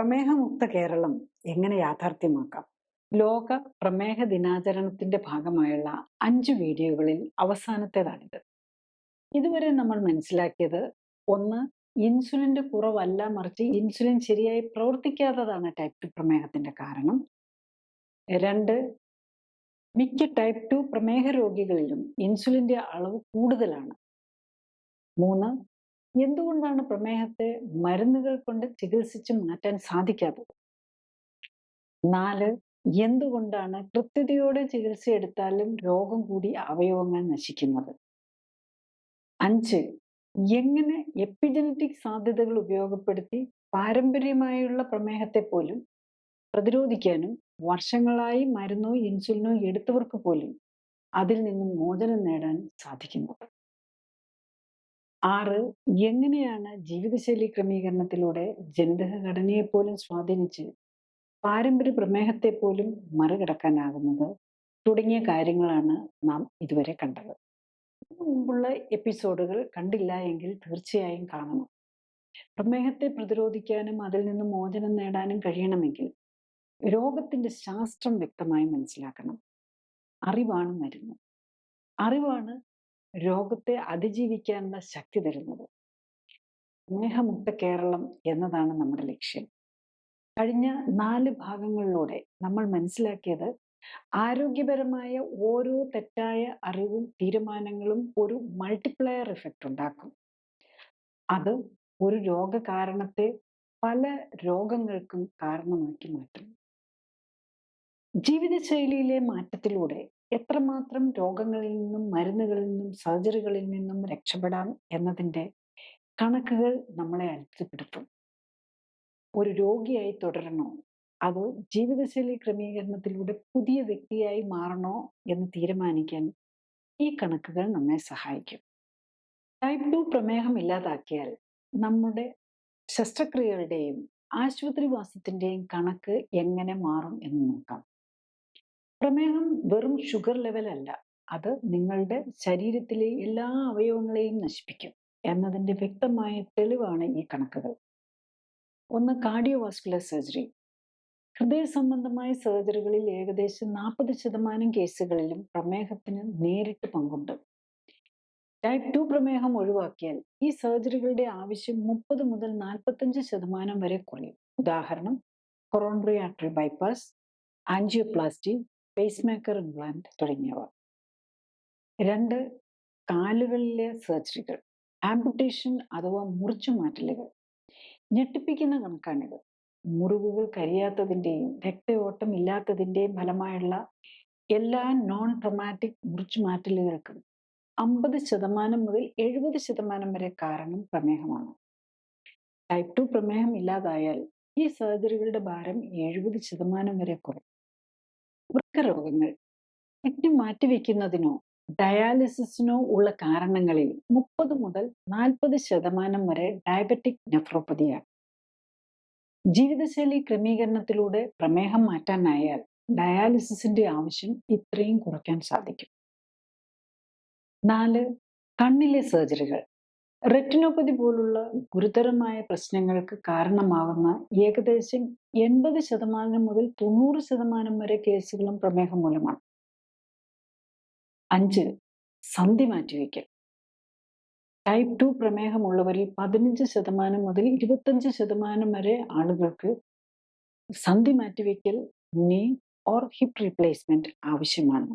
പ്രമേഹമുക്ത കേരളം എങ്ങനെ യാഥാർത്ഥ്യമാക്കാം? ലോക പ്രമേഹ ദിനാചരണത്തിന്റെ ഭാഗമായുള്ള അഞ്ച് വീഡിയോകളിൽ അവസാനത്തേതാണിത്. ഇതുവരെ നമ്മൾ മനസ്സിലാക്കിയത് ഒന്ന് ഇൻസുലിന്റെ കുറവല്ല മറിച്ച് ഇൻസുലിൻ ശരിയായി പ്രവർത്തിക്കാത്തതാണ് ടൈപ്പ് ടു പ്രമേഹത്തിന്റെ കാരണം. രണ്ട് മിക്ക ടൈപ്പ് ടു പ്രമേഹ രോഗികളിലും ഇൻസുലിന്റെ അളവ് കൂടുതലാണ്. മൂന്ന് എന്തുകൊണ്ടാണ് പ്രമേഹത്തെ മരുന്നുകൾ കൊണ്ട് ചികിത്സിച്ച് മാറ്റാൻ സാധിക്കാത്തത്? നാല് എന്തുകൊണ്ടാണ് കൃത്യതയോടെ ചികിത്സ എടുത്താലും രോഗം കൂടി അവയവങ്ങൾ നശിക്കുന്നത്? അഞ്ച് എങ്ങനെ എപ്പിജനറ്റിക് സാധ്യതകൾ ഉപയോഗപ്പെടുത്തി പാരമ്പര്യമായുള്ള പ്രമേഹത്തെ പോലും പ്രതിരോധിക്കാനും വർഷങ്ങളായി മരുന്നോ ഇൻസുലിനോ എടുത്തവർക്ക് പോലും അതിൽ നിന്നും മോചനം നേടാൻ സാധിക്കുന്നത് ആറ് എങ്ങനെയാണ് ജീവിതശൈലി ക്രമീകരണത്തിലൂടെ ജനിതക ഘടനയെ പോലും സ്വാധീനിച്ച് പാരമ്പര്യ പ്രമേഹത്തെ പോലും മറികടക്കാനാകുന്നത് തുടങ്ങിയ കാര്യങ്ങളാണ് നാം ഇതുവരെ കണ്ടത്. മുമ്പുള്ള എപ്പിസോഡുകൾ കണ്ടില്ല എങ്കിൽ തീർച്ചയായും കാണണം. പ്രമേഹത്തെ പ്രതിരോധിക്കാനും അതിൽ നിന്ന് മോചനം നേടാനും കഴിയണമെങ്കിൽ രോഗത്തിന്റെ ശാസ്ത്രം വ്യക്തമായി മനസ്സിലാക്കണം. അറിവാണ് മരുന്ന്. അറിവാണ് രോഗത്തെ അതിജീവിക്കാനുള്ള ശക്തി തരുന്നത്. സ്നേഹമുക്ത കേരളം എന്നതാണ് നമ്മുടെ ലക്ഷ്യം. കഴിഞ്ഞ നാല് ഭാഗങ്ങളിലൂടെ നമ്മൾ മനസ്സിലാക്കിയത് ആരോഗ്യപരമായ ഓരോ തെറ്റായ അറിവും തീരുമാനങ്ങളും ഒരു മൾട്ടിപ്ലയർ ഇഫക്റ്റ് ഉണ്ടാക്കും. അത് ഒരു രോഗകാരണത്തെ പല രോഗങ്ങൾക്കും കാരണമാക്കി മാറ്റും. ജീവിതശൈലിയിലെ മാറ്റത്തിലൂടെ എത്രമാത്രം രോഗങ്ങളിൽ നിന്നും മരുന്നുകളിൽ നിന്നും സർജറികളിൽ നിന്നും രക്ഷപ്പെടാം എന്നതിന്റെ കണക്കുകൾ നമ്മളെ അത്ഭുതപ്പെടുത്തും. ഒരു രോഗിയായി തുടരണോ? അതോ ജീവിതശൈലി ക്രമീകരണത്തിലൂടെ പുതിയ വ്യക്തിയായി മാറണോ എന്ന് തീരുമാനിക്കാൻ ഈ കണക്കുകൾ നമ്മെ സഹായിക്കും. ടൈപ്പ് ടു പ്രമേഹം ഇല്ലാതാക്കിയാൽ നമ്മുടെ ശസ്ത്രക്രിയകളുടെയും ആശുപത്രിവാസത്തിന്റെയും കണക്ക് എങ്ങനെ മാറും എന്ന് നോക്കാം. പ്രമേഹം വെറും ഷുഗർ ലെവൽ അല്ല. അത് നിങ്ങളുടെ ശരീരത്തിലെ എല്ലാ അവയവങ്ങളെയും നശിപ്പിക്കും എന്നതിന്റെ വ്യക്തമായ തെളിവാണ് ഈ കണക്കുകൾ. ഒന്ന് കാർഡിയോവാസ്കുലർ സർജറി ഹൃദയ സംബന്ധമായ സർജറികളിൽ ഏകദേശം നാൽപ്പത് ശതമാനം കേസുകളിലും പ്രമേഹത്തിന് നേരിട്ട് പങ്കുണ്ട്. ടൈപ്പ് ടു പ്രമേഹം ഒഴിവാക്കിയാൽ ഈ സർജറികളുടെ ആവശ്യം മുപ്പത് മുതൽ നാൽപ്പത്തഞ്ച് ശതമാനം വരെ കുറയും. ഉദാഹരണം coronary artery bypass angioplasty pacemaker implant തുടങ്ങിയവ. രണ്ട് കാലുകളിലെ സർജറികൾ ആംപുട്ടേഷൻ അഥവാ മുറിച്ചു മാറ്റലുകൾ. ഞെട്ടിപ്പിക്കുന്ന കണക്കാണിത്. മുറിവുകൾ കരിയാത്തതിന്റെയും രക്തയോട്ടം ഇല്ലാത്തതിന്റെയും ഫലമായുള്ള എല്ലാ നോൺ ട്രൊമാറ്റിക് മുറിച്ചു മാറ്റലുകൾക്കും അമ്പത് ശതമാനം മുതൽ എഴുപത് ശതമാനം വരെ കാരണം പ്രമേഹമാണ്. ടൈപ്പ് ടു പ്രമേഹം ഇല്ലാതായാൽ ഈ സർജറികളുടെ ഭാരം എഴുപത് ശതമാനം വരെ കുറയും. വൃക്കരോഗങ്ങൾ കിഡ്നി മാറ്റിവെക്കുന്നതിനോ ഡയാലിസിസിനോ ഉള്ള കാരണങ്ങളിൽ മുപ്പത് മുതൽ നാൽപ്പത് ശതമാനം വരെ ഡയബറ്റിക് നെഫ്രോപ്പതിയാണ്. ജീവിതശൈലി ക്രമീകരണത്തിലൂടെ പ്രമേഹം മാറ്റാനായാൽ ഡയാലിസിസിന്റെ ആവശ്യം ഇത്രയും കുറയ്ക്കാൻ സാധിക്കും. നാല് കണ്ണിലെ സർജറികൾ. റെറ്റിനോപ്പതി പോലുള്ള ഗുരുതരമായ പ്രശ്നങ്ങൾക്ക് കാരണമാകുന്ന ഏകദേശം എൺപത് ശതമാനം മുതൽ തൊണ്ണൂറ് ശതമാനം വരെ കേസുകളും പ്രമേഹം മൂലമാണ്. അഞ്ച് സന്ധി മാറ്റിവെക്കൽ ടൈപ്പ് ടു പ്രമേഹമുള്ളവരിൽ പതിനഞ്ച് ശതമാനം മുതൽ ഇരുപത്തഞ്ച് ശതമാനം വരെ ആളുകൾക്ക് സന്ധി മാറ്റിവെക്കൽ നീ ഓർ ഹിപ്പ് റീപ്ലേസ്മെന്റ് ആവശ്യമാണ്.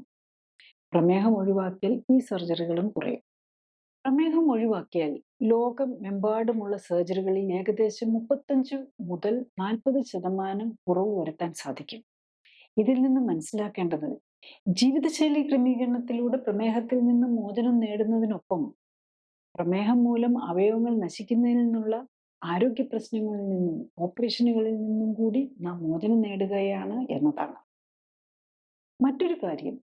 പ്രമേഹം ഒഴിവാക്കിയാൽ ഈ സർജറികളും കുറയും. പ്രമേഹം ഒഴിവാക്കിയാൽ ലോകമെമ്പാടുമുള്ള സർജറികളിൽ ഏകദേശം മുപ്പത്തഞ്ച് മുതൽ നാൽപ്പത് ശതമാനം കുറവ് വരുത്താൻ സാധിക്കും. ഇതിൽ നിന്ന് മനസ്സിലാക്കേണ്ടത് ജീവിതശൈലി ക്രമീകരണത്തിലൂടെ പ്രമേഹത്തിൽ നിന്ന് മോചനം നേടുന്നതിനൊപ്പം പ്രമേഹം മൂലം അവയവങ്ങൾ നശിക്കുന്നതിൽ നിന്നുള്ള ആരോഗ്യ പ്രശ്നങ്ങളിൽ നിന്നും ഓപ്പറേഷനുകളിൽ നിന്നും കൂടി നാം മോചനം നേടുകയാണ് എന്നതാണ്. മറ്റൊരു കാര്യം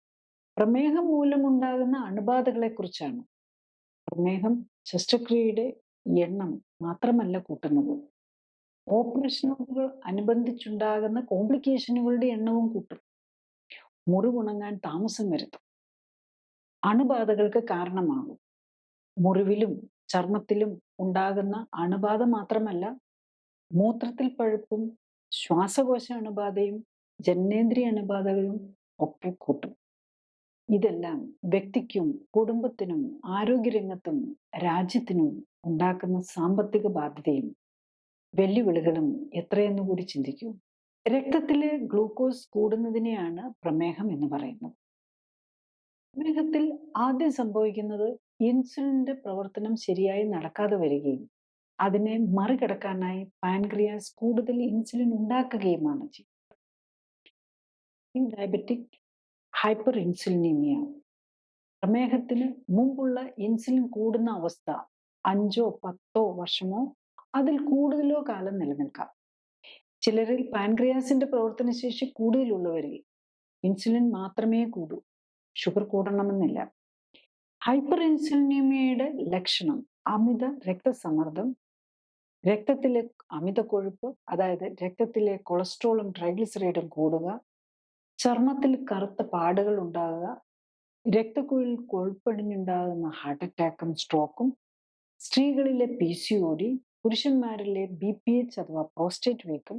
പ്രമേഹം മൂലമുണ്ടാകുന്ന അണുബാധകളെ കുറിച്ചാണ് പ്രമേഹം ശസ്ത്രക്രിയയുടെ എണ്ണം മാത്രമല്ല കൂട്ടുന്നത്. ഓപ്പറേഷനുകൾ അനുബന്ധിച്ചുണ്ടാകുന്ന കോംപ്ലിക്കേഷനുകളുടെ എണ്ണവും കൂട്ടും. മുറിവുണങ്ങാൻ താമസം വരുത്തും. അണുബാധകൾക്ക് കാരണമാകും. മുറിവിലും ചർമ്മത്തിലും ഉണ്ടാകുന്ന അണുബാധ മാത്രമല്ല മൂത്രത്തിൽ പഴുപ്പും ശ്വാസകോശ അണുബാധയും ജനനേന്ദ്രിയ അണുബാധകളും ഒക്കെ കൂട്ടും. ഇതെല്ലാം വ്യക്തിക്കും കുടുംബത്തിനും ആരോഗ്യരംഗത്തും രാജ്യത്തിനും ഉണ്ടാക്കുന്ന സാമ്പത്തിക ബാധ്യതയും വെല്ലുവിളികളും എത്രയെന്ന് കൂടി ചിന്തിക്കൂ. രക്തത്തിലെ ഗ്ലൂക്കോസ് കൂടുന്നതിനെയാണ് പ്രമേഹം എന്ന് പറയുന്നത്. പ്രമേഹത്തിൽ ആദ്യം സംഭവിക്കുന്നത് ഇൻസുലിന്റെ പ്രവർത്തനം ശരിയായി നടക്കാതെ വരികയും അതിനെ മറികടക്കാനായി പാൻക്രിയാസ് കൂടുതൽ ഇൻസുലിൻ ഉണ്ടാക്കുകയുമാണ് ചെയ്യുന്നത്. ഡയബറ്റിക് ഹൈപ്പർ ഇൻസുലിനീമിയ പ്രമേഹത്തിന് മുമ്പുള്ള ഇൻസുലിൻ കൂടുന്ന അവസ്ഥ അഞ്ചോ പത്തോ വർഷമോ അതിൽ കൂടുതലോ കാലം നിലനിൽക്കാം. ചിലരിൽ പാൻക്രിയാസിന്റെ പ്രവർത്തനശേഷി കൂടുതലുള്ളവരിൽ ഇൻസുലിൻ മാത്രമേ കൂടൂ. ഷുഗർ കൂടണമെന്നില്ല. ഹൈപ്പർ ഇൻസുലിനീമിയയുടെ ലക്ഷണം അമിത രക്തസമ്മർദ്ദം രക്തത്തിലെ അമിത കൊഴുപ്പ് അതായത് രക്തത്തിലെ കൊളസ്ട്രോളും ട്രൈഗ്ലിസറൈഡും കൂടുക ചർമ്മത്തിൽ കറുത്ത പാടുകൾ ഉണ്ടാകുക രക്തക്കുഴലിൽ കൊഴുപ്പടിഞ്ഞുണ്ടാകുന്ന ഹാർട്ട് അറ്റാക്കും സ്ട്രോക്കും സ്ത്രീകളിലെ പി സി ഒ ഡി പുരുഷന്മാരിലെ ബി പി എച്ച് അഥവാ പ്രോസ്റ്റേറ്റ് വീക്കം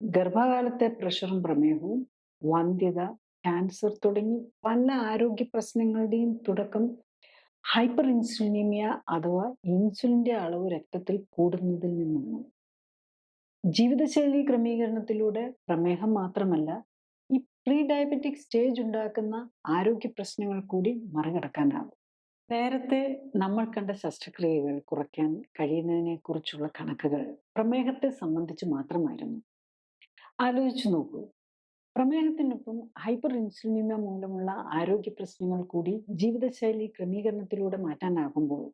ഗർഭകാലത്തെ പ്രഷറും പ്രമേഹവും വന്ധ്യത ക്യാൻസർ തുടങ്ങി പല ആരോഗ്യ പ്രശ്നങ്ങളുടെയും തുടക്കം ഹൈപ്പർ ഇൻസുലിനിമിയ അഥവാ ഇൻസുലിന്റെ അളവ് രക്തത്തിൽ കൂടുന്നതിൽ നിന്നാണ് ജീവിതശൈലി ക്രമീകരണത്തിലൂടെ പ്രമേഹം മാത്രമല്ല പ്രീ ഡയബറ്റിക് സ്റ്റേജ് ഉണ്ടാക്കുന്ന ആരോഗ്യ പ്രശ്നങ്ങൾ കൂടി മറികടക്കാനാവും. നേരത്തെ നമ്മൾ കണ്ട ശസ്ത്രക്രിയകൾ കുറയ്ക്കാൻ കഴിയുന്നതിനെ കുറിച്ചുള്ള കണക്കുകൾ പ്രമേഹത്തെ സംബന്ധിച്ച് മാത്രമായിരുന്നു. ആലോചിച്ചു നോക്കൂ. പ്രമേഹത്തിനൊപ്പം ഹൈപ്പർ ഇൻസുലിനിമ മൂലമുള്ള ആരോഗ്യ പ്രശ്നങ്ങൾ കൂടി ജീവിതശൈലി ക്രമീകരണത്തിലൂടെ മാറ്റാനാകുമ്പോൾ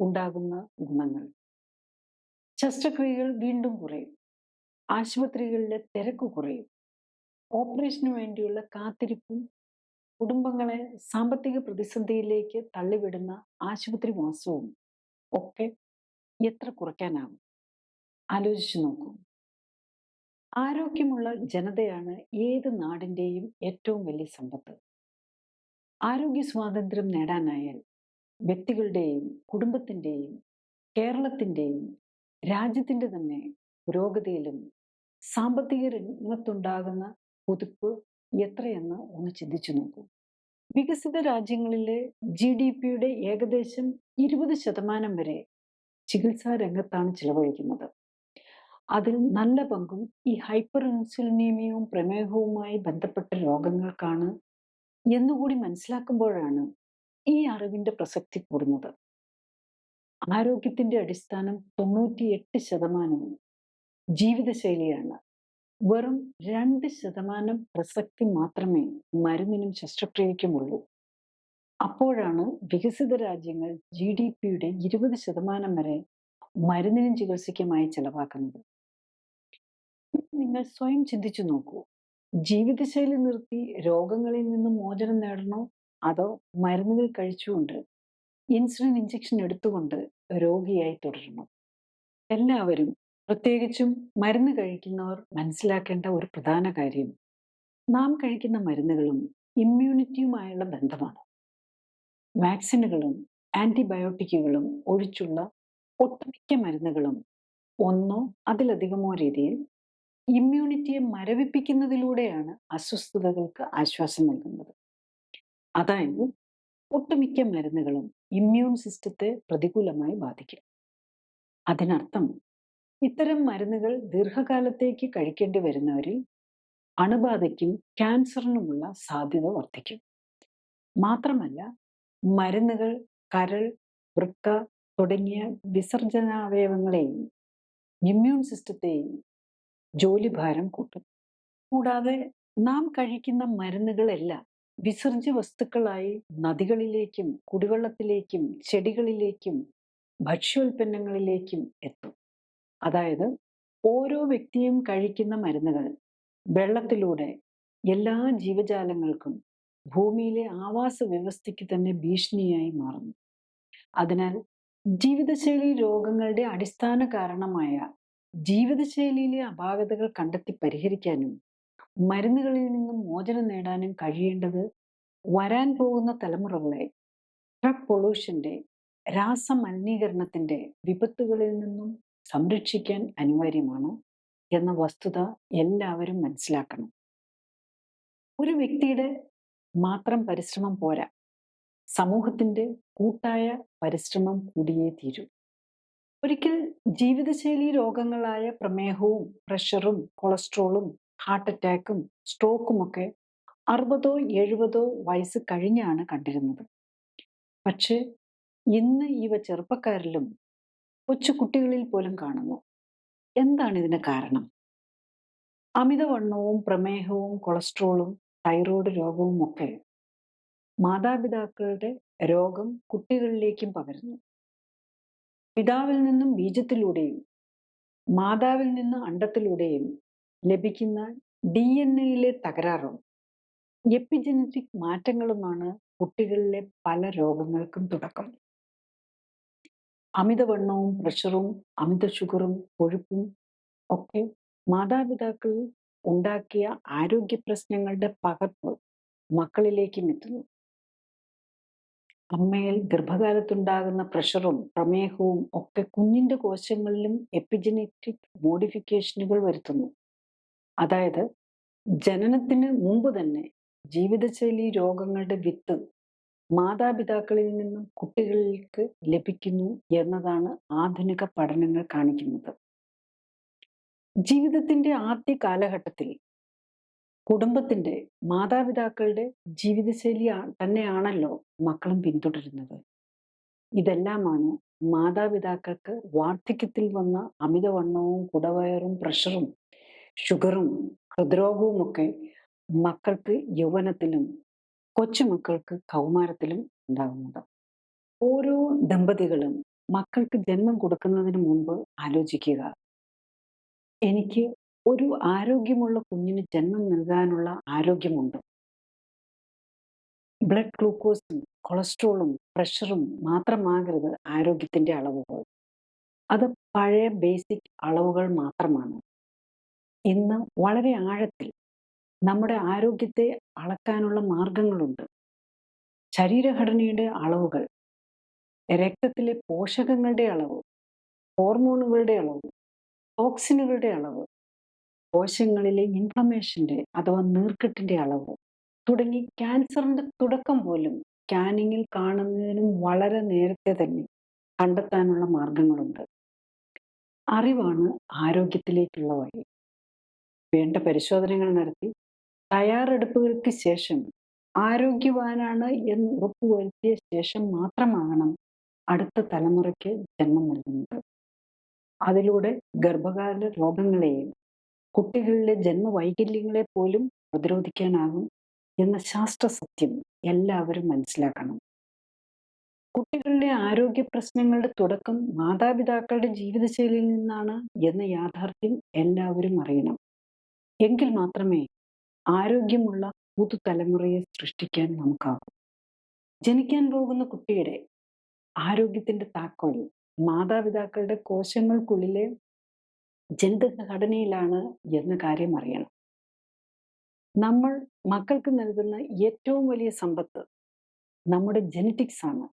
ഉണ്ടാകുന്ന ഗുണങ്ങൾ. ശസ്ത്രക്രിയകൾ വീണ്ടും കുറയും. ആശുപത്രികളിലെ തിരക്ക് കുറയും. ഓപ്പറേഷന് വേണ്ടിയുള്ള കാത്തിരിപ്പും കുടുംബങ്ങളെ സാമ്പത്തിക പ്രതിസന്ധിയിലേക്ക് തള്ളിവിടുന്ന ആശുപത്രി വാസവും ഒക്കെ എത്ര കുറയ്ക്കാനാവും ആലോചിച്ചു നോക്കൂ. ആരോഗ്യമുള്ള ജനതയാണ് ഏത് നാടിന്റെയും ഏറ്റവും വലിയ സമ്പത്ത്. ആരോഗ്യ സ്വാതന്ത്ര്യം നേടാനായാൽ വ്യക്തികളുടെയും കുടുംബത്തിന്റെയും കേരളത്തിന്റെയും രാജ്യത്തിന്റെ തന്നെ പുരോഗതിയിലും സാമ്പത്തിക രംഗത്തുണ്ടാകുന്ന കുതിപ്പ് എത്രയെന്ന് ഒന്ന് ചിന്തിച്ചു നോക്കൂ. വികസിത രാജ്യങ്ങളിലെ ജി ഡി പിയുടെ ഏകദേശം ഇരുപത് ശതമാനം വരെ ചികിത്സാ രംഗത്താണ് ചിലവഴിക്കുന്നത്. അതിൽ നല്ല പങ്കും ഈ ഹൈപ്പർ ഇൻസുലിനീമിയവും പ്രമേഹവുമായി ബന്ധപ്പെട്ട രോഗങ്ങൾക്കാണ് എന്നുകൂടി മനസ്സിലാക്കുമ്പോഴാണ് ഈ അറിവിന്റെ പ്രസക്തി കൂടുന്നത്. ആരോഗ്യത്തിന്റെ അടിസ്ഥാനം തൊണ്ണൂറ്റിയെട്ട് ശതമാനവും ജീവിതശൈലിയാണ്. വെറും രണ്ട് ശതമാനം പ്രസക്തി മാത്രമേ മരുന്നിനും ശസ്ത്രക്രിയയ്ക്കുമുള്ളൂ അപ്പോഴാണ് വികസിത രാജ്യങ്ങൾ ജി ഡി പിയുടെ ഇരുപത് ശതമാനം വരെ മരുന്നിനും ചികിത്സയ്ക്കുമായി ചെലവാക്കുന്നത്. നിങ്ങൾ സ്വയം ചിന്തിച്ചു നോക്കൂ. ജീവിതശൈലി നിർത്തി രോഗങ്ങളിൽ നിന്നും മോചനം നേടണോ? അതോ മരുന്നുകൾ കഴിച്ചുകൊണ്ട് ഇൻസുലിൻ ഇഞ്ചക്ഷൻ എടുത്തുകൊണ്ട് രോഗിയായി തുടരണം? എല്ലാവരും പ്രത്യേകിച്ചും മരുന്ന് കഴിക്കുന്നവർ മനസ്സിലാക്കേണ്ട ഒരു പ്രധാന കാര്യം നാം കഴിക്കുന്ന മരുന്നുകളും ഇമ്മ്യൂണിറ്റിയുമായുള്ള ബന്ധമാണ്. വാക്സിനുകളും ആന്റിബയോട്ടിക്കുകളും ഒഴിച്ചുള്ള ഒട്ടുമിക്ക മരുന്നുകളും ഒന്നോ അതിലധികമോ രീതിയിൽ ഇമ്മ്യൂണിറ്റിയെ മരവിപ്പിക്കുന്നതിലൂടെയാണ് അസ്വസ്ഥതകൾക്ക് ആശ്വാസം നൽകുന്നത്. അതായത് ഒട്ടുമിക്ക മരുന്നുകളും ഇമ്മ്യൂൺ സിസ്റ്റത്തെ പ്രതികൂലമായി ബാധിക്കും. അതിനർത്ഥം ഇത്തരം മരുന്നുകൾ ദീർഘകാലത്തേക്ക് കഴിക്കേണ്ടി വരുന്നവരിൽ അണുബാധയ്ക്കും ക്യാൻസറിനുമുള്ള സാധ്യത വർദ്ധിക്കും. മാത്രമല്ല മരുന്നുകൾ കരൾ വൃക്ക തുടങ്ങിയ വിസർജനാവയവങ്ങളെയും ഇമ്മ്യൂൺ സിസ്റ്റത്തെയും ജോലിഭാരം കൂട്ടും. കൂടാതെ നാം കഴിക്കുന്ന മരുന്നുകളെല്ലാം വിസർജ്യ വസ്തുക്കളായി നദികളിലേക്കും കുടിവെള്ളത്തിലേക്കും ചെടികളിലേക്കും ഭക്ഷ്യോൽപ്പന്നങ്ങളിലേക്കും എത്തും. അതായത് ഓരോ വ്യക്തിയും കഴിക്കുന്ന മരുന്നുകൾ വെള്ളത്തിലൂടെ എല്ലാ ജീവജാലങ്ങൾക്കും ഭൂമിയിലെ ആവാസ വ്യവസ്ഥയ്ക്ക് തന്നെ ഭീഷണിയായി മാറുന്നു. അതിനാൽ ജീവിതശൈലി രോഗങ്ങളുടെ അടിസ്ഥാന കാരണമായ ജീവിതശൈലിയിലെ അപാകതകൾ കണ്ടെത്തി പരിഹരിക്കാനും മരുന്നുകളിൽ നിന്നും മോചനം നേടാനും കഴിയേണ്ടത് വരാൻ പോകുന്ന തലമുറകളെ ഡ്രഗ് പൊള്യൂഷന്റെ രാസമലിനീകരണത്തിന്റെ വിപത്തുകളിൽ നിന്നും സംരക്ഷിക്കാൻ അനിവാര്യമാണ് എന്ന വസ്തുത എല്ലാവരും മനസ്സിലാക്കണം. ഒരു വ്യക്തിയുടെ മാത്രം പരിശ്രമം പോരാ. സമൂഹത്തിന്റെ കൂട്ടായ പരിശ്രമം കൂടിയേ തീരൂ. ഒരിക്കൽ ജീവിതശൈലി രോഗങ്ങളായ പ്രമേഹവും പ്രഷറും കൊളസ്ട്രോളും ഹാർട്ട് അറ്റാക്കും സ്ട്രോക്കും ഒക്കെ അറുപതോ എഴുപതോ വയസ്സ് കഴിഞ്ഞാണ് കണ്ടിരുന്നത്. പക്ഷേ ഇന്ന് ഇവ ചെറുപ്പക്കാരിലും കൊച്ചു കുട്ടികളിൽ പോലും കാണുന്നു. എന്താണ് ഇതിന് കാരണം? അമിതവണ്ണവും പ്രമേഹവും കൊളസ്ട്രോളും തൈറോയ്ഡ് രോഗവും ഒക്കെ മാതാപിതാക്കളുടെ രോഗം കുട്ടികളിലേക്കും പകരുന്നു. പിതാവിൽ നിന്നും ബീജത്തിലൂടെയും മാതാവിൽ നിന്ന് അണ്ടത്തിലൂടെയും ലഭിക്കുന്ന ഡി എൻ എയിലെ തകരാറും എപ്പിജനറ്റിക് മാറ്റങ്ങളുമാണ് കുട്ടികളിലെ പല രോഗങ്ങൾക്കും തുടക്കം. അമിതവണ്ണവും പ്രഷറും അമിത ഷുഗറും കൊഴുപ്പും ഒക്കെ മാതാപിതാക്കൾ ഉണ്ടാക്കിയ ആരോഗ്യ പ്രശ്നങ്ങളുടെ പകർപ്പ് മക്കളിലേക്കും എത്തുന്നു. അമ്മയിൽ ഗർഭകാലത്തുണ്ടാകുന്ന പ്രഷറും പ്രമേഹവും ഒക്കെ കുഞ്ഞിന്റെ കോശങ്ങളിലും എപ്പിജനറ്റിക് മോഡിഫിക്കേഷനുകൾ വരുത്തുന്നു. അതായത് ജനനത്തിന് മുമ്പ് തന്നെ ജീവിതശൈലി രോഗങ്ങളുടെ വിത്ത് മാതാപിതാക്കളിൽ നിന്നും കുട്ടികൾക്ക് ലഭിക്കുന്നു എന്നതാണ് ആധുനിക പഠനങ്ങൾ കാണിക്കുന്നത്. ജീവിതത്തിന്റെ ആദ്യ കാലഘട്ടത്തിൽ കുടുംബത്തിന്റെ മാതാപിതാക്കളുടെ ജീവിതശൈലി തന്നെയാണല്ലോ മക്കളും പിന്തുടരുന്നത്. ഇതെല്ലാമാണ് മാതാപിതാക്കൾക്ക് വാർദ്ധക്യത്തിൽ വന്ന അമിതവണ്ണവും കുടവയറും പ്രഷറും ഷുഗറും ഹൃദ്രോഗവും ഒക്കെ മക്കൾക്ക് യൗവനത്തിലും കൊച്ചുമക്കൾക്ക് കൗമാരത്തിലും ഉണ്ടാകുന്നത്. ഓരോ ദമ്പതികളും മക്കൾക്ക് ജന്മം കൊടുക്കുന്നതിന് മുമ്പ് ആലോചിക്കുക. എനിക്ക് ഒരു ആരോഗ്യമുള്ള കുഞ്ഞിന് ജന്മം നൽകാനുള്ള ആരോഗ്യമുണ്ട്. ബ്ലഡ് ഗ്ലൂക്കോസും കൊളസ്ട്രോളും പ്രഷറും മാത്രമാകരുത് ആരോഗ്യത്തിന്റെ അളവുകൾ. അത് പഴയ ബേസിക് അളവുകൾ മാത്രമാണ്. ഇന്ന് വളരെ ആഴത്തിൽ നമ്മുടെ ആരോഗ്യത്തെ അളക്കാനുള്ള മാർഗങ്ങളുണ്ട്. ശരീരഘടനയുടെ അളവുകൾ രക്തത്തിലെ പോഷകങ്ങളുടെ അളവ് ഹോർമോണുകളുടെ അളവ് ടോക്സിനുകളുടെ അളവ് കോശങ്ങളിലെ ഇൻഫ്ലമേഷന്റെ അഥവാ നീർക്കെട്ടിന്റെ അളവ് തുടങ്ങി ക്യാൻസറിന്റെ തുടക്കം പോലും സ്കാനിങ്ങിൽ കാണുന്നതിനും വളരെ നേരത്തെ തന്നെ കണ്ടെത്താനുള്ള മാർഗങ്ങളുണ്ട്. അറിവാണ് ആരോഗ്യത്തിലേക്കുള്ള വഴി. വേണ്ട പരിശോധനകൾ നടത്തി തയ്യാറെടുപ്പുകൾക്ക് ശേഷം ആരോഗ്യവാനാണ് എന്ന് ഉറപ്പുവരുത്തിയ ശേഷം മാത്രമാകണം അടുത്ത തലമുറയ്ക്ക് ജന്മം നൽകുന്നത്. അതിലൂടെ ഗർഭകാല രോഗങ്ങളെയും കുട്ടികളിലെ ജന്മവൈകല്യങ്ങളെ പോലും പ്രതിരോധിക്കാനാകും എന്ന ശാസ്ത്ര സത്യം എല്ലാവരും മനസ്സിലാക്കണം. കുട്ടികളിലെ ആരോഗ്യ പ്രശ്നങ്ങളുടെ തുടക്കം മാതാപിതാക്കളുടെ ജീവിതശൈലിയിൽ നിന്നാണ് എന്ന യാഥാർത്ഥ്യം എല്ലാവരും അറിയണം. എങ്കിൽ മാത്രമേ ആരോഗ്യമുള്ള പുതുതലമുറയെ സൃഷ്ടിക്കാൻ നമുക്കാകും. ജനിക്കാൻ പോകുന്ന കുട്ടിയുടെ ആരോഗ്യത്തിന്റെ താക്കോൽ മാതാപിതാക്കളുടെ കോശങ്ങൾക്കുള്ളിലെ ജനിതക ഘടനയിലാണ് എന്ന കാര്യം അറിയണം. നമ്മൾ മക്കൾക്ക് നൽകുന്ന ഏറ്റവും വലിയ സമ്പത്ത് നമ്മുടെ ജനറ്റിക്സ് ആണ്.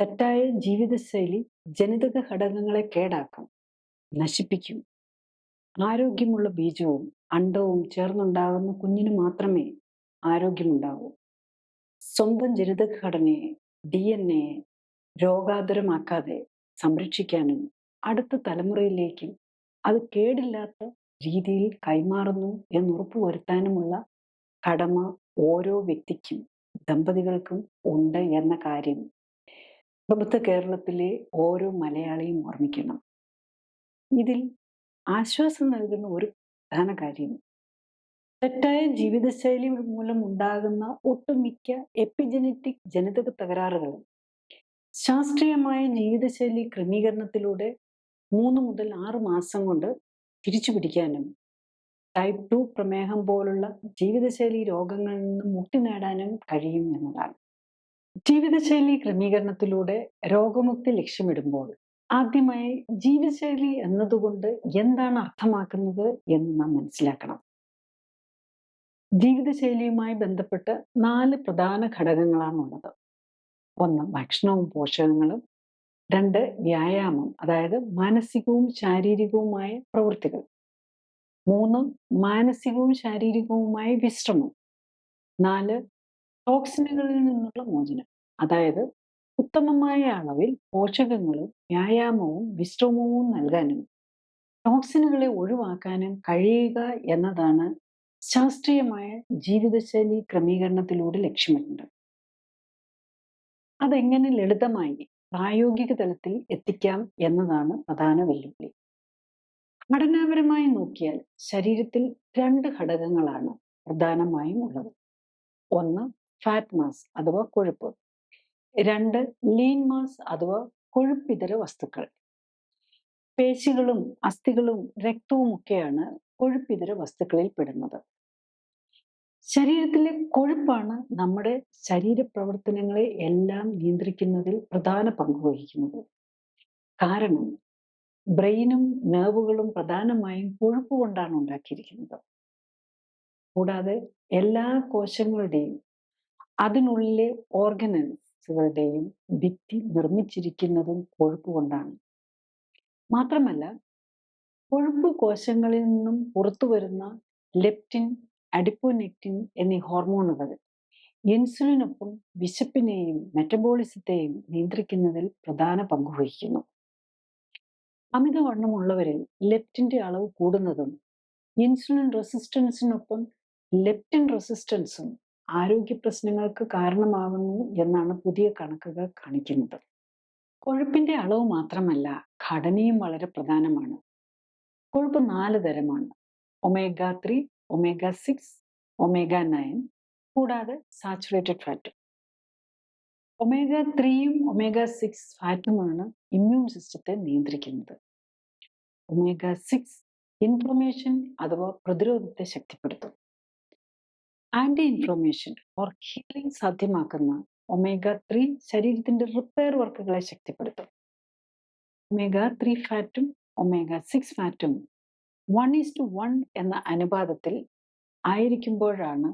തെറ്റായ ജീവിതശൈലി ജനിതക ഘടകങ്ങളെ കേടാക്കും നശിപ്പിക്കും ആരോഗ്യമുള്ള ബീജവും അണ്ടവും ചേർന്നുണ്ടാകുന്ന കുഞ്ഞിന് മാത്രമേ ആരോഗ്യമുണ്ടാകൂ സ്വന്തം ജനിതകഘടനയെ ഡി എൻ എ രോഗാതുരമാക്കാതെ സംരക്ഷിക്കാനും അടുത്ത തലമുറയിലേക്കും അത് കേടില്ലാത്ത രീതിയിൽ കൈമാറുന്നു എന്ന് ഉറപ്പുവരുത്താനുമുള്ള കടമ ഓരോ വ്യക്തിക്കും ദമ്പതികൾക്കും ഉണ്ട് എന്ന കാര്യം പ്രബുദ്ധ കേരളത്തിലെ ഓരോ മലയാളിയും ഓർമ്മിക്കണം. ഇതിൽ ആശ്വാസം നൽകുന്ന ഒരു പ്രധാന കാര്യം. തെറ്റായ ജീവിതശൈലി മൂലം ഉണ്ടാകുന്ന ഒട്ടുമിക്ക എപ്പിജനറ്റിക് ജനിതക തകരാറുകളും ശാസ്ത്രീയമായ ജീവിതശൈലി ക്രമീകരണത്തിലൂടെ മൂന്ന് മുതൽ ആറ് മാസം കൊണ്ട് തിരിച്ചു പിടിക്കാനും ടൈപ്പ് ടു പ്രമേഹം പോലുള്ള ജീവിതശൈലി രോഗങ്ങളിൽ നിന്ന് മുക്തി നേടാനും കഴിയും എന്നതാണ്. ജീവിതശൈലി ക്രമീകരണത്തിലൂടെ രോഗമുക്തി ലക്ഷ്യമിടുമ്പോൾ ആദ്യമായി ജീവിതശൈലി എന്നതുകൊണ്ട് എന്താണ് അർത്ഥമാക്കുന്നത് എന്ന് നാം മനസ്സിലാക്കണം. ജീവിതശൈലിയുമായി ബന്ധപ്പെട്ട് നാല് പ്രധാന ഘടകങ്ങളാണുള്ളത്. ഒന്ന് ഭക്ഷണവും പോഷകങ്ങളും. രണ്ട് വ്യായാമം അതായത് മാനസികവും ശാരീരികവുമായ പ്രവൃത്തികൾ. മൂന്ന് മാനസികവും ശാരീരികവുമായ വിശ്രമം. നാല് ടോക്സിനുകളിൽ നിന്നുള്ള മോചനം അതായത് ഉത്തമമായ അളവിൽ പോഷകങ്ങളും വ്യായാമവും വിശ്രമവും നൽകാനും ടോക്സിനുകളെ ഒഴിവാക്കാനും കഴിയുക എന്നതാണ് ശാസ്ത്രീയമായ ജീവിതശൈലി ക്രമീകരണത്തിലൂടെ ലക്ഷ്യമിട്ടുണ്ട് അതെങ്ങനെ ലളിതമായി പ്രായോഗിക തലത്തിൽ എത്തിക്കാം എന്നതാണ് പ്രധാന വെല്ലുവിളി. ഘടനാപരമായി നോക്കിയാൽ ശരീരത്തിൽ രണ്ട് ഘടകങ്ങളാണ് പ്രധാനമായും ഉള്ളത്. ഒന്ന് ഫാറ്റ് മാസ് അഥവാ കൊഴുപ്പ്. രണ്ട് ലീൻ മാസ് അഥവാ കൊഴുപ്പിതര വസ്തുക്കൾ. പേശികളും അസ്ഥികളും രക്തവും ഒക്കെയാണ് കൊഴുപ്പിതര വസ്തുക്കളിൽ പെടുന്നത്. ശരീരത്തിലെ കൊഴുപ്പാണ് നമ്മുടെ ശരീരപ്രവർത്തനങ്ങളെ എല്ലാം നിയന്ത്രിക്കുന്നതിൽ പ്രധാന പങ്ക് വഹിക്കുന്നത്. കാരണം ബ്രെയിനും നെർവുകളും പ്രധാനമായും കൊഴുപ്പ് കൊണ്ടാണ് ഉണ്ടാക്കിയിരിക്കുന്നത്. കൂടാതെ എല്ലാ കോശങ്ങളുടെയും അതിനുള്ളിലെ ഓർഗനൽസുകളുടെയും ഭിത്തി നിർമ്മിച്ചിരിക്കുന്നതും കൊഴുപ്പ് കൊണ്ടാണ്. മാത്രമല്ല കൊഴുപ്പ് കോശങ്ങളിൽ നിന്നും പുറത്തു വരുന്ന ലെപ്റ്റിൻ അഡിപ്പോനെക്റ്റിൻ എന്നീ ഹോർമോണുകൾ ഇൻസുലിനൊപ്പം വിശപ്പിനെയും മെറ്റബോളിസത്തെയും നിയന്ത്രിക്കുന്നതിൽ പ്രധാന പങ്ക് വഹിക്കുന്നു. അമിതവണ്ണമുള്ളവരിൽ ലെപ്റ്റിന്റെ അളവ് കൂടുന്നതും ഇൻസുലിൻ റെസിസ്റ്റൻസിനൊപ്പം ലെപ്റ്റിൻ റെസിസ്റ്റൻസും ആരോഗ്യ പ്രശ്നങ്ങൾക്ക് കാരണമാകുന്നു എന്നാണ് പുതിയ കണക്കുകൾ കാണിക്കുന്നത്. കൊഴുപ്പിന്റെ അളവ് മാത്രമല്ല ഘടനയും വളരെ പ്രധാനമാണ്. കൊഴുപ്പ് നാല് തരമാണ്. Omega three omega six omega nine കൂടാതെ സാച്ചുറേറ്റഡ് ഫാറ്റ്. ഒമേഗ ത്രീയും ഒമേഗ സിക്സ് ഫാറ്റുമാണ് ഇമ്മ്യൂൺ സിസ്റ്റത്തെ നിയന്ത്രിക്കുന്നത്. ഒമേഗ സിക്സ് ഇൻഫ്ലമേഷൻ അഥവാ പ്രതിരോധത്തെ ശക്തിപ്പെടുത്തും. ആന്റി ഇൻഫ്ലമേഷൻ ഓർ ഹീലിംഗ് സാധ്യമാക്കുന്ന ഒമേഗ ത്രീ ശരീരത്തിന്റെ റിപ്പയർ വർക്കുകളെ ശക്തിപ്പെടുത്തും. ഒമേഗ ത്രീ ഫാറ്റും ഒമേഗ സിക്സ് ഫാറ്റും വൺ ഈസ് ടു വൺ എന്ന അനുപാതത്തിൽ ആയിരിക്കുമ്പോഴാണ്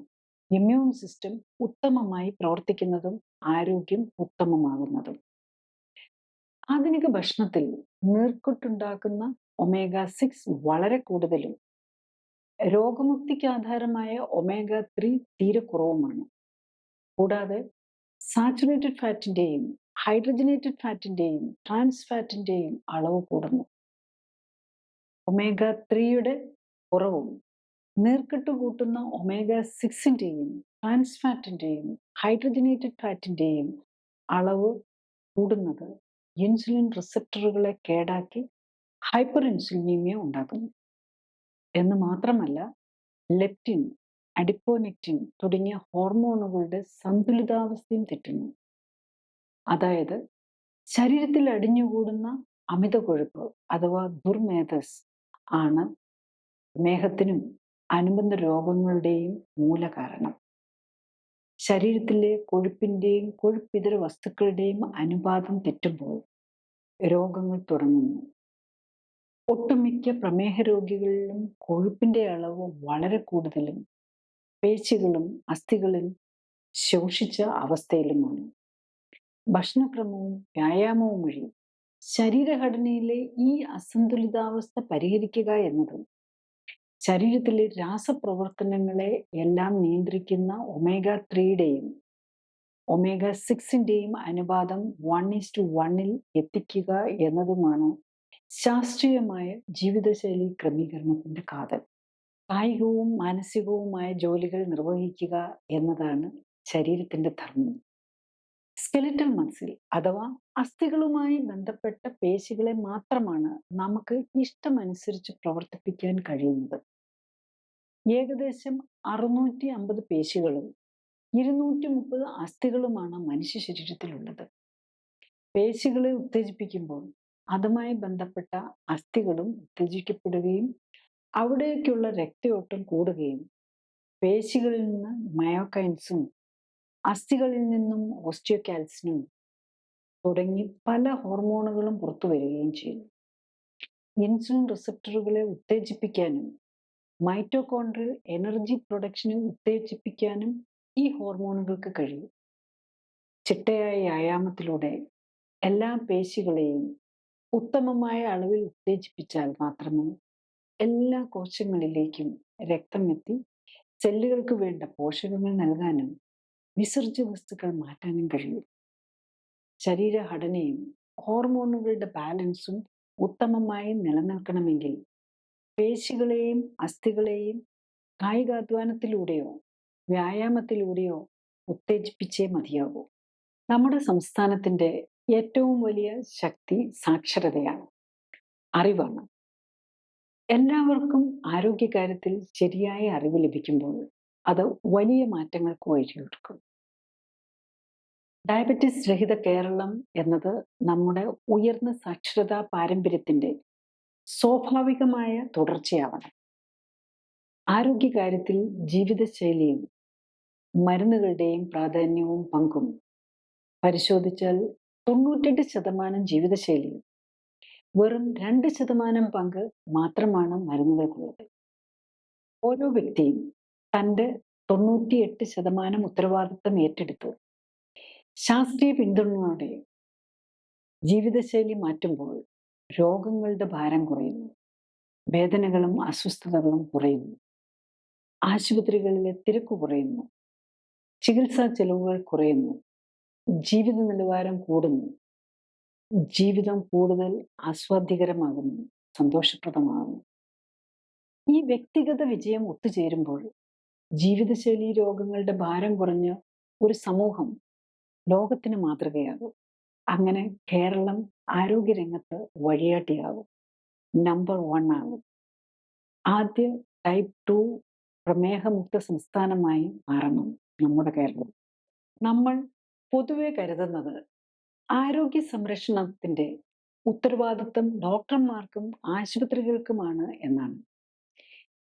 ഇമ്മ്യൂൺ സിസ്റ്റം ഉത്തമമായി പ്രവർത്തിക്കുന്നതും ആരോഗ്യം ഉത്തമമാകുന്നതും. ആധുനിക ഭക്ഷണത്തിൽ നീർക്കൊട്ടുണ്ടാക്കുന്ന ഒമേഗ സിക്സ് വളരെ കൂടുതലും രോഗമുക്തിക്ക് ആധാരമായ ഒമേഗ ത്രീ തീരെ കുറവുമാണ്. കൂടാതെ സാച്ചുറേറ്റഡ് ഫാറ്റിന്റെയും ഹൈഡ്രജനേറ്റഡ് ഫാറ്റിന്റെയും ട്രാൻസ് ഫാറ്റിന്റെയും അളവ് കൂടുന്നു. ഒമേഗ ത്രീയുടെ കുറവും നീർക്കെട്ട് കൂട്ടുന്ന ഒമേഗ സിക്സിന്റെയും ട്രാൻസ് ഫാറ്റിന്റെയും ഹൈഡ്രജനേറ്റഡ് ഫാറ്റിന്റെയും അളവ് കൂടുന്നത് ഇൻസുലിൻ റിസപ്റ്ററുകളെ കേടാക്കി ഹൈപ്പർ ഇൻസുലിനീമിയ ഉണ്ടാക്കുന്നു. എന്ന് മാത്രമല്ല ലെപ്റ്റിൻ അഡിപ്പോനെക്റ്റിൻ തുടങ്ങിയ ഹോർമോണുകളുടെ സന്തുലിതാവസ്ഥയും തെറ്റുന്നു. അതായത് ശരീരത്തിൽ അടിഞ്ഞുകൂടുന്ന അമിത കൊഴുപ്പ് അഥവാ ദുർമേധസ് ആണ് മേഹത്തിനും അനുബന്ധ രോഗങ്ങളുടെയും മൂല കാരണം ശരീരത്തിലെ കൊഴുപ്പിന്റെയും കൊഴുപ്പിതര വസ്തുക്കളുടെയും അനുപാതം തെറ്റുമ്പോൾ രോഗങ്ങൾ തുടങ്ങുന്നു. ഒട്ടുമിക്ക പ്രമേഹ രോഗികളിലും കൊഴുപ്പിന്റെ അളവ് വളരെ കൂടുതലും പേശികളും അസ്ഥികളും ശോഷിച്ച അവസ്ഥയിലുമാണ്. ഭക്ഷണക്രമവും വ്യായാമവും വഴി ശരീരഘടനയിലെ ഈ അസന്തുലിതാവസ്ഥ പരിഹരിക്കുക എന്നത് ശരീരത്തിലെ രാസപ്രവർത്തനങ്ങളെ എല്ലാം നിയന്ത്രിക്കുന്ന ഒമേഗ ത്രീയുടെയും ഒമേഗ സിക്സിന്റെയും അനുപാതം വൺ ഈസ് ടു വണ്ണിൽ എത്തിക്കുക എന്നതുമാണ് ശാസ്ത്രീയമായ ജീവിതശൈലി ക്രമീകരണത്തിന്റെ കാതൽ. കായികവും മാനസികവുമായ ജോലികൾ നിർവഹിക്കുക എന്നതാണ് ശരീരത്തിന്റെ ധർമ്മം. സ്കെലിറ്റൽ മസിൽ അഥവാ അസ്ഥികളുമായി ബന്ധപ്പെട്ട പേശികളെ മാത്രമാണ് നമുക്ക് ഇഷ്ടമനുസരിച്ച് പ്രവർത്തിപ്പിക്കാൻ കഴിയുന്നത്. ഏകദേശം അറുന്നൂറ്റി അമ്പത് പേശികളും ഇരുന്നൂറ്റി മുപ്പത് അസ്ഥികളുമാണ് മനുഷ്യ ശരീരത്തിലുള്ളത്. പേശികളെ ഉത്തേജിപ്പിക്കുമ്പോൾ അതുമായി ബന്ധപ്പെട്ട അസ്ഥികളും ഉത്തേജിക്കപ്പെടുകയും അവിടേക്കുള്ള രക്തയോട്ടം കൂടുകയും പേശികളിൽ നിന്ന് മയോകൈൻസും അസ്ഥികളിൽ നിന്നും ഓസ്റ്റിയോകാൽസിനും തുടങ്ങി പല ഹോർമോണുകളും പുറത്തു വരികയും ചെയ്യുന്നു ഇൻസുലിൻ റിസപ്റ്ററുകളെ ഉത്തേജിപ്പിക്കാനും മൈറ്റോകോൺട്രിയൽ എനർജി പ്രൊഡക്ഷനെ ഉത്തേജിപ്പിക്കാനും ഈ ഹോർമോണുകൾക്ക് കഴിയും. ചിട്ടയായ വ്യായാമത്തിലൂടെ എല്ലാ പേശികളെയും ഉത്തമമായ അളവിൽ ഉത്തേജിപ്പിച്ചാൽ മാത്രമേ എല്ലാ കോശങ്ങളിലേക്കും രക്തം എത്തി സെല്ലുകൾക്ക് വേണ്ട പോഷകങ്ങൾ നൽകാനും വിസർജ്യ വസ്തുക്കൾ മാറ്റാനും കഴിയും. ശരീരഘടനയും ഹോർമോണുകളുടെ ബാലൻസും ഉത്തമമായി നിലനിൽക്കണമെങ്കിൽ പേശികളെയും അസ്ഥികളെയും കായികാധ്വാനത്തിലൂടെയോ വ്യായാമത്തിലൂടെയോ ഉത്തേജിപ്പിച്ചേ മതിയാകൂ. നമ്മുടെ സംസ്ഥാനത്തിന്റെ ഏറ്റവും വലിയ ശക്തി സാക്ഷരതയാണ്. അറിവാണ്. എല്ലാവർക്കും ആരോഗ്യകാര്യത്തിൽ ശരിയായ അറിവ് ലഭിക്കുമ്പോൾ അത് വലിയ മാറ്റങ്ങൾക്ക് വഴിയൊരുക്കും. ഡയബറ്റിസ് രഹിത കേരളം എന്നത് നമ്മുടെ ഉയർന്ന സാക്ഷരതാ പാരമ്പര്യത്തിന്റെ സ്വാഭാവികമായ തുടർച്ചയാവണം. ആരോഗ്യകാര്യത്തിൽ ജീവിതശൈലിയും മരുന്നുകളുടെയും പ്രാധാന്യവും പങ്കും പരിശോധിച്ചാൽ തൊണ്ണൂറ്റെട്ട് ശതമാനം ജീവിതശൈലിയും വെറും രണ്ട് ശതമാനം പങ്ക് മാത്രമാണ് മരുന്നുകൾക്കുള്ളത്. ഓരോ വ്യക്തിയും തന്റെ തൊണ്ണൂറ്റിയെട്ട് ശതമാനം ഉത്തരവാദിത്തം ഏറ്റെടുത്ത് ശാസ്ത്രീയ പിന്തുണയോടെ ജീവിതശൈലി മാറ്റുമ്പോൾ രോഗങ്ങളുടെ ഭാരം കുറയുന്നു വേദനകളും അസ്വസ്ഥതകളും കുറയുന്നു ആശുപത്രികളിലെ തിരക്ക് കുറയുന്നു ചികിത്സാ ചെലവുകൾ കുറയുന്നു ജീവിത നിലവാരം കൂടുന്നു. ജീവിതം കൂടുതൽ ആസ്വാദ്യകരമാകുന്നു സന്തോഷപ്രദമാകുന്നു. ഈ വ്യക്തിഗത വിജയം ഒത്തുചേരുമ്പോൾ ജീവിതശൈലി രോഗങ്ങളുടെ ഭാരം കുറഞ്ഞ ഒരു സമൂഹം ലോകത്തിന് മാതൃകയാകും. അങ്ങനെ കേരളം ആരോഗ്യരംഗത്ത് വഴിയാട്ടിയാകും നമ്പർ വൺ ആകും. ആദ്യ ടൈപ്പ് ടു പ്രമേഹമുക്ത സംസ്ഥാനമായി മാറണം നമ്മുടെ കേരളം. നമ്മൾ പൊതുവെ കരുതുന്നത് ആരോഗ്യ സംരക്ഷണത്തിന്റെ ഉത്തരവാദിത്വം ഡോക്ടർമാർക്കും ആശുപത്രികൾക്കുമാണ് എന്നാണ്.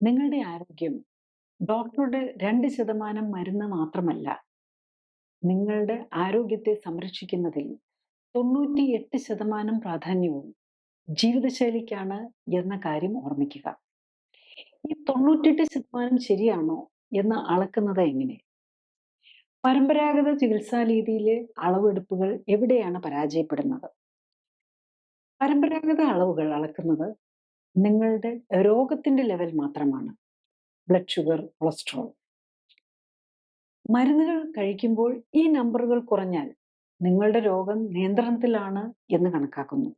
നിങ്ങളുടെ ആരോഗ്യം ഡോക്ടറുടെ രണ്ട് ശതമാനം മരുന്ന് മാത്രമല്ല നിങ്ങളുടെ ആരോഗ്യത്തെ സംരക്ഷിക്കുന്നതിൽ തൊണ്ണൂറ്റി എട്ട് ശതമാനം പ്രാധാന്യവും ജീവിതശൈലിക്കാണ് എന്ന കാര്യം ഓർമ്മിക്കുക. ഈ തൊണ്ണൂറ്റെട്ട് ശതമാനം ശരിയാണോ എന്ന് അളക്കുന്നത് എങ്ങനെ? പരമ്പരാഗത ചികിത്സാ രീതിയിലെ അളവെടുപ്പുകൾ എവിടെയാണ് പരാജയപ്പെടുന്നത്? പരമ്പരാഗത അളവുകൾ അളക്കുന്നത് നിങ്ങളുടെ രോഗത്തിന്റെ ലെവൽ മാത്രമാണ്. ബ്ലഡ് ഷുഗർ കൊളസ്ട്രോൾ മരുന്നുകൾ കഴിക്കുമ്പോൾ ഈ നമ്പറുകൾ കുറഞ്ഞാൽ നിങ്ങളുടെ രോഗം നിയന്ത്രണത്തിലാണ് എന്ന് കണക്കാക്കുന്നു.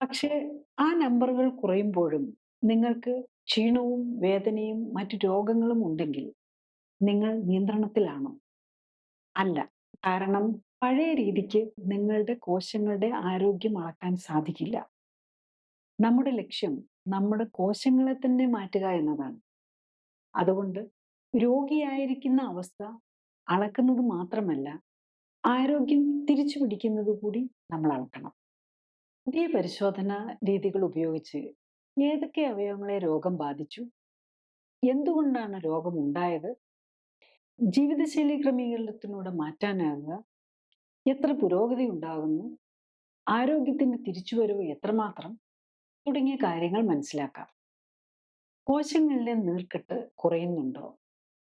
പക്ഷേ ആ നമ്പറുകൾ കുറയുമ്പോഴും നിങ്ങൾക്ക് ക്ഷീണവും വേദനയും മറ്റു രോഗങ്ങളും ഉണ്ടെങ്കിൽ നിങ്ങൾ നിയന്ത്രണത്തിലാണോ? അല്ല. കാരണം പഴയ രീതിക്ക് നിങ്ങളുടെ കോശങ്ങളുടെ ആരോഗ്യം അളക്കാൻ സാധിക്കില്ല. നമ്മുടെ ലക്ഷ്യം നമ്മുടെ കോശങ്ങളെ തന്നെ മാറ്റുക എന്നതാണ്. അതുകൊണ്ട് രോഗിയായിരിക്കുന്ന അവസ്ഥ അളക്കുന്നത് മാത്രമല്ല ആരോഗ്യം തിരിച്ചു പിടിക്കുന്നത് കൂടി നമ്മൾ അളക്കണം. പുതിയ പരിശോധന രീതികൾ ഉപയോഗിച്ച് ഏതൊക്കെ അവയവങ്ങളെ രോഗം ബാധിച്ചു? എന്തുകൊണ്ടാണ് രോഗം ഉണ്ടായത്? ജീവിതശൈലി ക്രമീകരണത്തിലൂടെ മാറ്റാനാകുക. എത്ര പുരോഗതി ഉണ്ടാകുന്നു. ആരോഗ്യത്തിന്റെ തിരിച്ചുവരവ് എത്രമാത്രം തുടങ്ങിയ കാര്യങ്ങൾ മനസ്സിലാക്കാം. കോശങ്ങളിലെ നീർക്കെട്ട് കുറയുന്നുണ്ടോ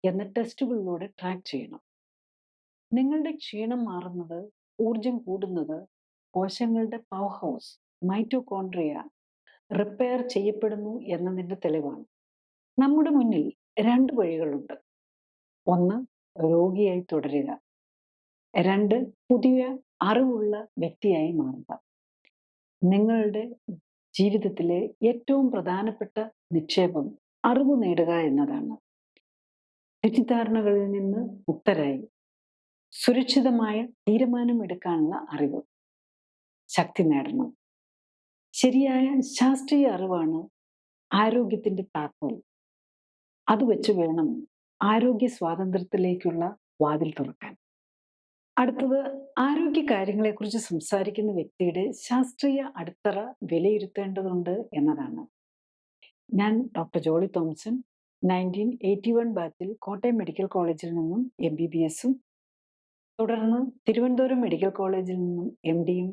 എന്ന ടെസ്റ്റുകളിലൂടെ ട്രാക്ക് ചെയ്യണം. നിങ്ങളുടെ ക്ഷീണം മാറുന്നത് ഊർജം കൂടുന്നത് കോശങ്ങളുടെ പവർ ഹൗസ് മൈറ്റോകോൺട്രിയ റിപ്പയർ ചെയ്യപ്പെടുന്നു എന്നതിന്റെ തെളിവാണ്. നമ്മുടെ മുന്നിൽ രണ്ട് വഴികളുണ്ട്. ഒന്ന് രോഗിയായി തുടരുക. രണ്ട് പുതിയ അറിവുള്ള വ്യക്തിയായി മാറുക. നിങ്ങളുടെ ജീവിതത്തിലെ ഏറ്റവും പ്രധാനപ്പെട്ട നിക്ഷേപം അറിവ് നേടുക എന്നതാണ്. തെറ്റിദ്ധാരണകളിൽ നിന്ന് മുക്തരായി സുരക്ഷിതമായ തീരുമാനമെടുക്കാനുള്ള അറിവ് ശക്തി നേടണം. ശരിയായ ശാസ്ത്രീയ അറിവാണ് ആരോഗ്യത്തിന്റെ താക്കോൽ. അത് വെച്ച് വേണം ആരോഗ്യ സ്വാതന്ത്ര്യത്തിലേക്കുള്ള വാതിൽ തുറക്കാൻ. അടുത്തത് ആരോഗ്യ കാര്യങ്ങളെക്കുറിച്ച് സംസാരിക്കുന്ന വ്യക്തിയുടെ ശാസ്ത്രീയ അടിത്തറ വിലയിരുത്തേണ്ടതുണ്ട് എന്നതാണ്. ഞാൻ doctor Jolly Thomson nineteen eighty one ബാച്ചിൽ കോട്ടയം മെഡിക്കൽ കോളേജിൽ നിന്നും എം ബി ബി എസും തുടർന്ന് തിരുവനന്തപുരം മെഡിക്കൽ കോളേജിൽ നിന്നും എം ഡിയും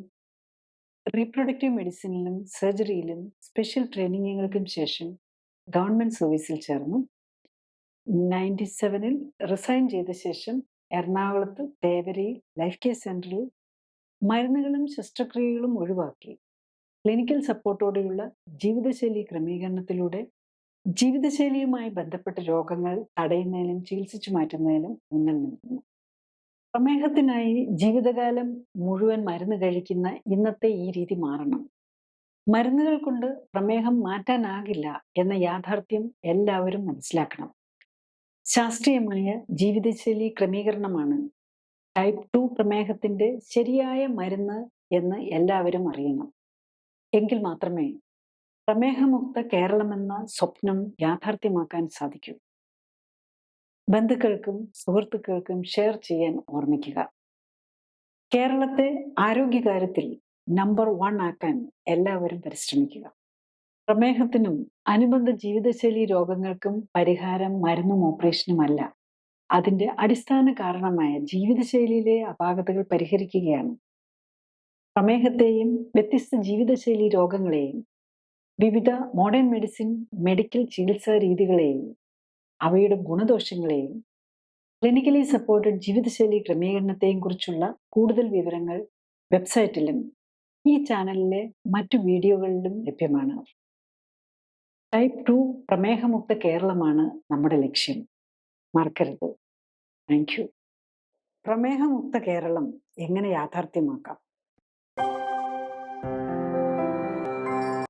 റീപ്രൊഡക്റ്റീവ് മെഡിസിനിലും സർജറിയിലും സ്പെഷ്യൽ ട്രെയിനിങ്ങുകൾക്കും ശേഷം ഗവൺമെന്റ് സർവീസിൽ ചേർന്നു. നയന്റി സെവനിൽ റിസൈൻ ചെയ്ത ശേഷം എറണാകുളത്ത് തേവരയിൽ ലൈഫ് കെയർ സെന്ററിൽ മരുന്നുകളും ശസ്ത്രക്രിയകളും ഒഴിവാക്കി. ക്ലിനിക്കൽ സപ്പോർട്ടോടെയുള്ള ജീവിതശൈലി ക്രമീകരണത്തിലൂടെ ജീവിതശൈലിയുമായി ബന്ധപ്പെട്ട രോഗങ്ങൾ തടയുന്നതിനും ചികിത്സിച്ചു മാറ്റുന്നതിനും ഊന്നൽ നിൽക്കുന്നു. പ്രമേഹത്തിനായി ജീവിതകാലം മുഴുവൻ മരുന്ന് കഴിക്കുന്ന ഇന്നത്തെ ഈ രീതി മാറണം. മരുന്നുകൾ കൊണ്ട് പ്രമേഹം മാറ്റാനാകില്ല എന്ന യാഥാർത്ഥ്യം എല്ലാവരും മനസ്സിലാക്കണം. ശാസ്ത്രീയമായ ജീവിതശൈലി ക്രമീകരണമാണ്. ടൈപ്പ് ടു പ്രമേഹത്തിന്റെ ശരിയായ മരുന്ന് എന്ന് എല്ലാവരും അറിയണം. എങ്കിൽ മാത്രമേ പ്രമേഹമുക്ത കേരളമെന്ന സ്വപ്നം യാഥാർത്ഥ്യമാക്കാൻ സാധിക്കൂ. ബന്ധുക്കൾക്കും സുഹൃത്തുക്കൾക്കും ഷെയർ ചെയ്യാൻ ഓർമ്മിക്കുക. കേരളത്തെ ആരോഗ്യകാര്യത്തിൽ നമ്പർ വൺ ആക്കാൻ എല്ലാവരും പരിശ്രമിക്കുക. പ്രമേഹത്തിനും അനുബന്ധ ജീവിതശൈലി രോഗങ്ങൾക്കും പരിഹാരം മരുന്നും ഓപ്പറേഷനുമല്ല. അതിന്റെ അടിസ്ഥാന കാരണമായ ജീവിതശൈലിയിലെ അപാകതകൾ പരിഹരിക്കുകയാണ്. പ്രമേഹത്തെയും വ്യത്യസ്ത ജീവിതശൈലി രോഗങ്ങളെയും വിവിധ മോഡേൺ മെഡിസിൻ മെഡിക്കൽ ചികിത്സാ രീതികളെയും അവയുടെ ഗുണദോഷങ്ങളെയും ക്ലിനിക്കലി സപ്പോർട്ടഡ് ജീവിതശൈലി ക്രമീകരണത്തെയും കുറിച്ചുള്ള കൂടുതൽ വിവരങ്ങൾ വെബ്സൈറ്റിലും ഈ ചാനലിലെ മറ്റു വീഡിയോകളിലും ലഭ്യമാണ്. ടൈപ്പ് ടു പ്രമേഹമുക്ത കേരളമാണ് നമ്മുടെ ലക്ഷ്യം. മറക്കരുത്. താങ്ക് യു പ്രമേഹമുക്ത കേരളം എങ്ങനെ യാഥാർത്ഥ്യമാക്കാം?